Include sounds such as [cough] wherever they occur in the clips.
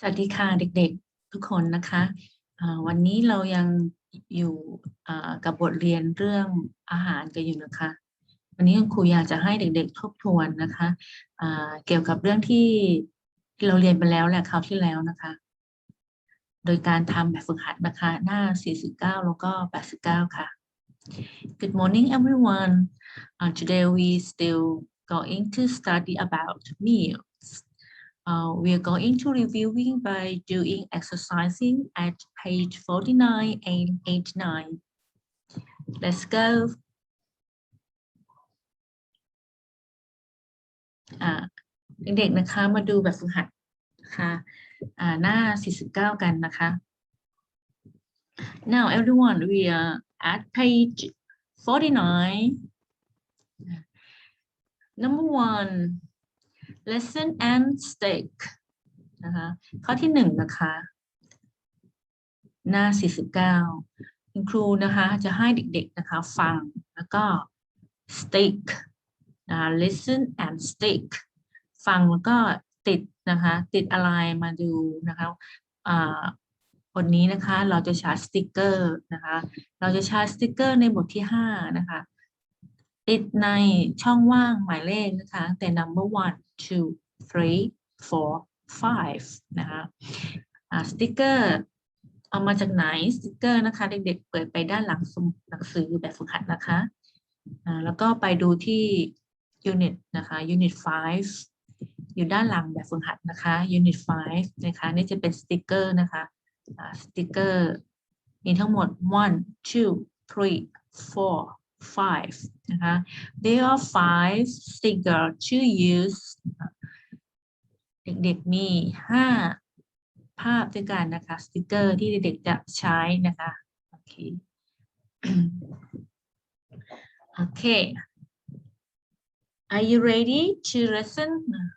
สวัสดีค่ะเด็กๆทุกคนนะคะวันนี้เรายังอยู่กับบทเรียนเรื่องอาหารกันอยู่นะคะ วันนี้ครูอยากจะให้เด็กๆทบทวนนะคะอ่าเกี่ยวกับเรื่องที่เราเรียนไปแล้วแหละคราวที่แล้วนะคะ โดยการทำแบบฝึกหัดนะคะหน้า 49 แล้วก็ 89 ค่ะ Good morning everyone uh, today we still going to study about meal Uh, we are going to reviewing by doing exercising at page 49 and 89. Let's go. อ่าเด็กๆนะคะมาดูแบบฝึกหัดนะคะอ่าหน้า 49 กันนะคะ Now everyone we are at page 49. Number one lesson and stake นะคะข้อที่หนึ่งนะคะ หน้า 49 คุณครูนะคะจะให้เด็กๆนะคะฟังแล้วก็ stick นะคะ listen and stick ฟังแล้วก็ติดนะคะติดอะไรมาดูนะคะอ่าบทนี้นะคะเราจะใช้สติกเกอร์นะคะเราจะใช้สติกเกอร์ในบทที่ 5 นะคะ ติดในช่องว่างหมายเลขนะคะแต่ number one two three four five นะคะอ่าสติกเกอร์เอามาจากไหนสติกเกอร์นะคะ เด็กๆ เปิดไปด้านหลังสมุดหนังสือแบบฝึกหัดนะคะแล้วก็ไปดูที่ unit นะคะ unit five อยู่ด้านหลังแบบฝึกหัดนะคะ unit five นะคะ นี่จะเป็นสติกเกอร์นะคะอ่าสติกเกอร์มีทั้งหมด one two three four five นะคะ there are five sticker to use เด็กๆมีห้าภาพด้วยกันนะคะ สติกเกอร์ที่เด็กๆจะใช้นะคะ โอเค โอเค [coughs] Are you ready to listen?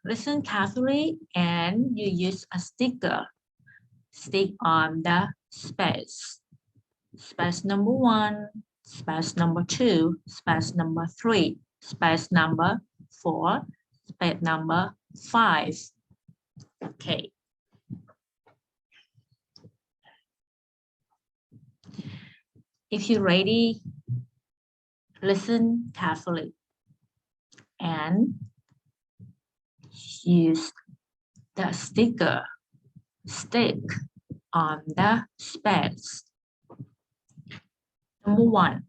Listen carefully and you use a sticker. Stick on the space. Space number one, space number two, space number three, space number four, space number five. Okay. If you're ready, listen carefully and use the sticker stick on the space. Number one,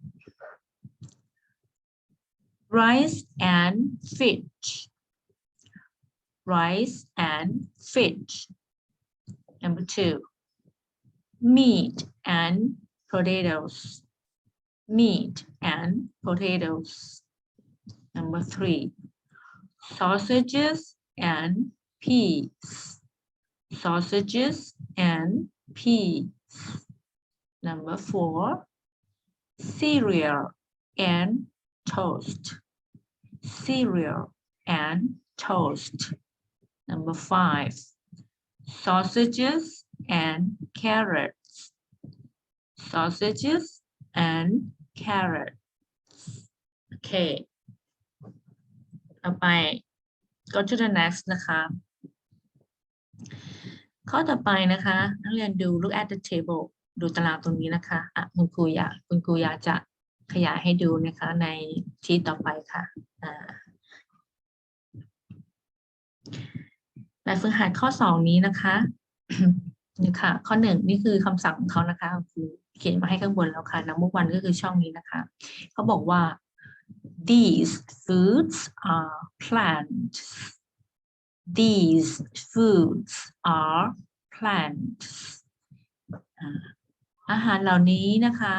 rice and fish. Rice and fish. Number two, meat and potatoes. Meat and potatoes. Number three, sausages and peas. Sausages and peas. Number four, cereal and toast. Cereal and toast. Number five, sausages and carrots. Sausages and carrots. Okay. ต่อไป go to the next นะคะ ข้อต่อไปนะคะ นักเรียนดู look at the table ดูตารางตรงนี้นะคะอะคุณครูอยากคุณครูอยากจะขยายให้ดูนะคะในที่ต่อไปค่ะแบบฝึกหัดข้อสองนี้นะคะนี่ค่ะ ข้อหนึ่งนี่คือคำสั่งของเขานะคะคุณครูเขียนมาให้ข้างบนแล้วค่ะ number one ก็คือช่องนี้นะคะ เขาบอกว่า these foods are plants these foods are plants อ่า อาหารเหล่านี้นะคะ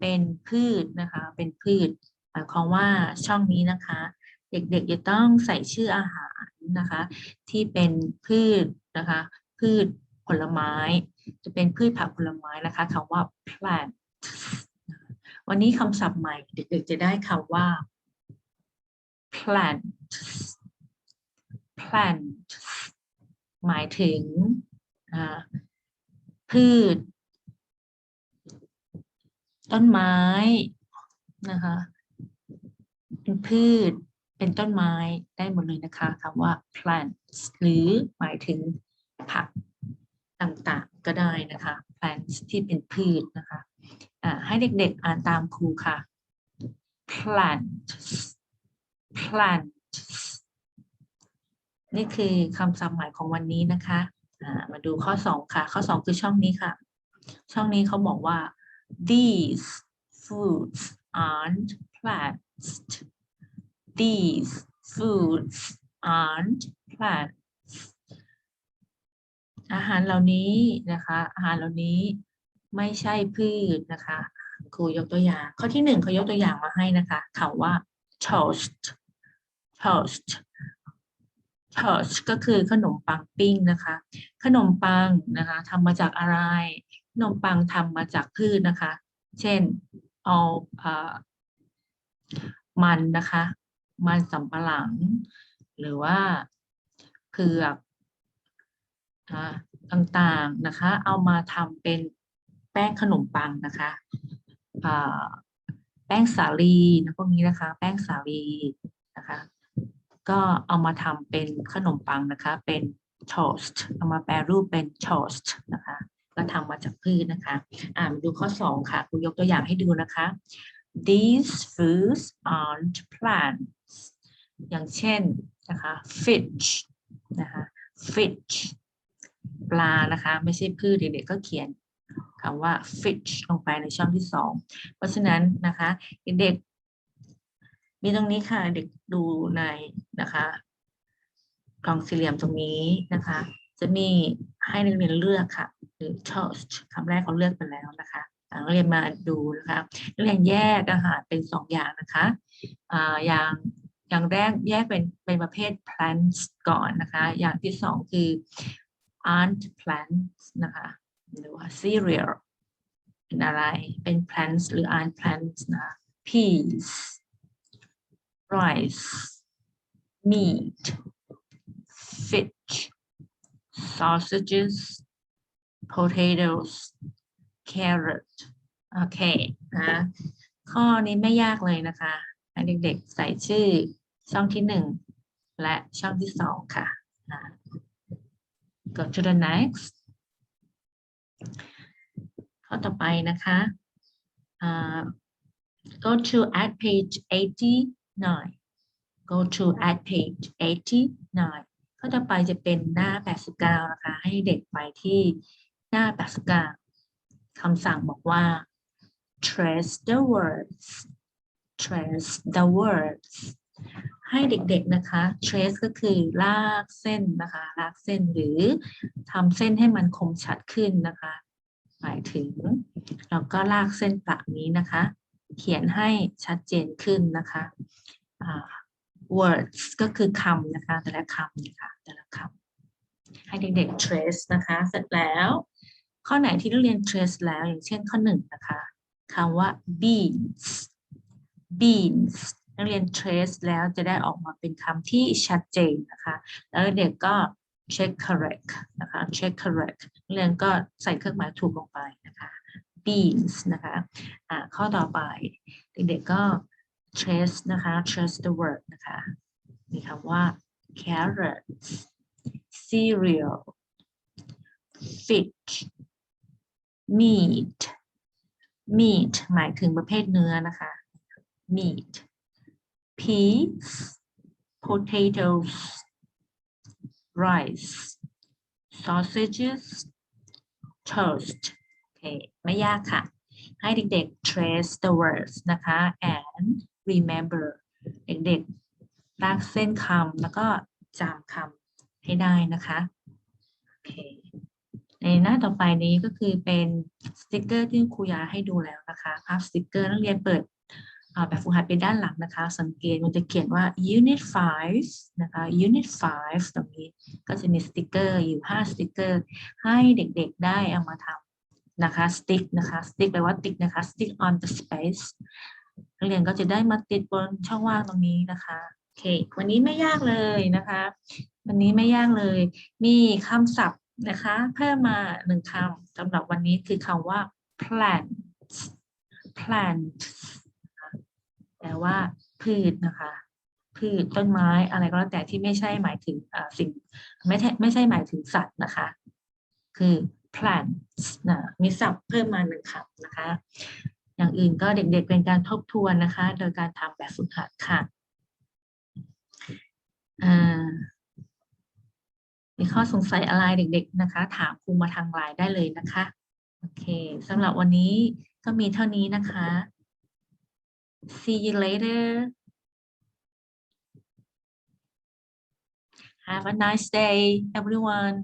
เป็นพืชนะคะ เป็นพืชหมายความว่าช่องนี้นะคะ เด็กๆจะต้องใส่ชื่ออาหารนะคะ ที่เป็นพืชนะคะ พืชผลไม้ จะเป็นพืชผักผลไม้นะคะคำว่า plant วันนี้คำศัพท์ใหม่ เด็กๆจะได้คำว่า plant plant หมายถึงพืช ต้นไม้นะคะ เป็นพืช เป็นต้นไม้ได้หมดเลยนะคะคำว่า plants หรือหมายถึงผักต่างๆก็ได้นะคะ plants ที่เป็นพืชนะคะอ่าให้เด็กๆอ่านตามครูค่ะ plants plants นี่คือคำศัพท์ใหม่ของวันนี้นะคะ มาดูข้อสองค่ะ ข้อสองคือช่องนี้ค่ะ ช่องนี้เขาบอกว่า these foods aren't plants these foods aren't plants อาหารเหล่านี้นะคะ อาหารเหล่านี้ไม่ใช่พืชนะคะครูยกตัวอย่าง ข้อที่หนึ่งเขายกตัวอย่างมาให้นะคะคำว่า toast toast toast ก็คือขนมปังปิ้งนะคะ ขนมปังนะคะทำมาจากอะไร นมปังทำมาจากพืชนะคะ เช่น เอาเออมันนะคะ มันสำปะหลัง หรือว่าเผือกต่างๆนะคะ เอามาทำเป็นแป้งขนมปังนะคะแป้งสาลีนะพวกนี้นะคะ แป้งสาลีนะคะ ก็เอามาทำเป็นขนมปังนะคะ เป็น toast เอามาแปรรูปเป็น toast นะคะ ก็ทำมาจากพืชนะคะอ่าดูข้อสองค่ะครูยกตัวอย่างให้ดูนะคะ these foods aren't plants อย่างเช่นนะคะ fish นะคะ fish ปลานะคะไม่ใช่พืชเด็กๆก็เขียนคำว่า fish ลงไปในช่องที่สองเพราะฉะนั้นนะคะเด็กมีตรงนี้ค่ะเด็กดูในนะคะกล่องสี่เหลี่ยมตรงนี้นะคะ จะมีให้นักเรียนเลือกค่ะ หรือ toast คำแรกเขาเลือกไปแล้วนะคะอ่านักเรียนมาดูนะคะนักเรียนแยกอาหารเป็นสองอย่างนะคะอ่าอย่างอย่างแรกแยกเป็นเป็นประเภท plants ก่อนนะคะ อย่างที่สองคือ aren't plants นะคะหรือว่า cereal เป็นอะไรเป็น plants หรือ aren't plants นะ peas rice meat fish sausages potatoes carrot โอเคนะข้อนี้ไม่ยากเลยนะคะให้เด็กๆใส่ชื่อช่องที่หนึ่งและช่องที่สองค่ะ go to the next ข้อต่อไปนะคะอ่า go to at page 89 go to at page 89ข้อต่อไปจะเป็นหน้า 89 นะคะ ให้เด็กไปที่ หน้า 89คำสั่งบอกว่า trace the words trace the words ให้เด็กๆนะคะ trace ก็คือลากเส้นนะคะ ลากเส้นหรือทำเส้นให้มันคมชัดขึ้นนะคะ หมายถึง เราก็ลากเส้นประนี้นะคะ เขียนให้ชัดเจนขึ้นนะคะ words ก็คือคำนะคะ แต่ละคำนะคะแต่ละคำให้เด็กๆ trace นะคะ เสร็จแล้ว ข้อไหนที่นักเรียน trace แล้วอย่างเช่นข้อหนึ่งนะคะคำว่า beans beans นักเรียน trace แล้วจะได้ออกมาเป็นคำที่ชัดเจนนะคะ แล้วเด็กก็ check correct นะคะ check correct นักเรียนก็ใส่เครื่องหมายถูกลงไปนะคะ beans นะคะอ่าข้อต่อไป เด็กๆก็ trace นะคะ trace the word นะคะ มีคำว่า carrots cereal fish meat meat หมายถึงประเภทเนื้อนะคะ meat peas potatoes rice sausages toast โอเคไม่ยากค่ะ ให้เด็กๆ trace the words นะคะ and remember เด็กๆลากเส้นคำแล้วก็จำคำให้ได้นะคะ โอเค ในหน้าต่อไปนี้ก็คือเป็นสติกเกอร์ที่ครูยาให้ดูแล้วนะคะภาพสติกเกอร์นักเรียนเปิดแบบฝึกหัดไปด้านหลังนะคะ สังเกตมันจะเขียนว่า unit 5 นะคะ unit 5 ตรงนี้ก็จะมีสติกเกอร์อยู่ 5 สติกเกอร์ ให้เด็กๆได้เอามาทำนะคะ stick นะคะ stick แปลว่าติดนะคะ stick on the space นักเรียนก็จะได้มาติดบนช่องว่างตรงนี้นะคะโอเควันนี้ไม่ยากเลยนะคะ วันนี้ไม่ยากเลย มีคำศัพท์ นะคะเพิ่มมาหนึ่งคำสำหรับวันนี้คือคำว่า plant plant แปลว่าพืชนะคะ พืชต้นไม้อะไรก็แล้วแต่ที่ไม่ใช่หมายถึงสิ่งไม่ใช่ไม่ใช่หมายถึงสัตว์นะคะ คือ plants นะมีศัพท์เพิ่มมาหนึ่งคำนะคะ อย่างอื่นก็เด็กๆเป็นการทบทวนนะคะ โดยการทำแบบฝึกหัดค่ะอ่า มีข้อสงสัยอะไรเด็ก ๆนะคะ ถามครูมาทางไลน์ได้เลยนะคะโอเคสำหรับวันนี้ก็มีเท่านี้นะคะ see you later have a nice day everyone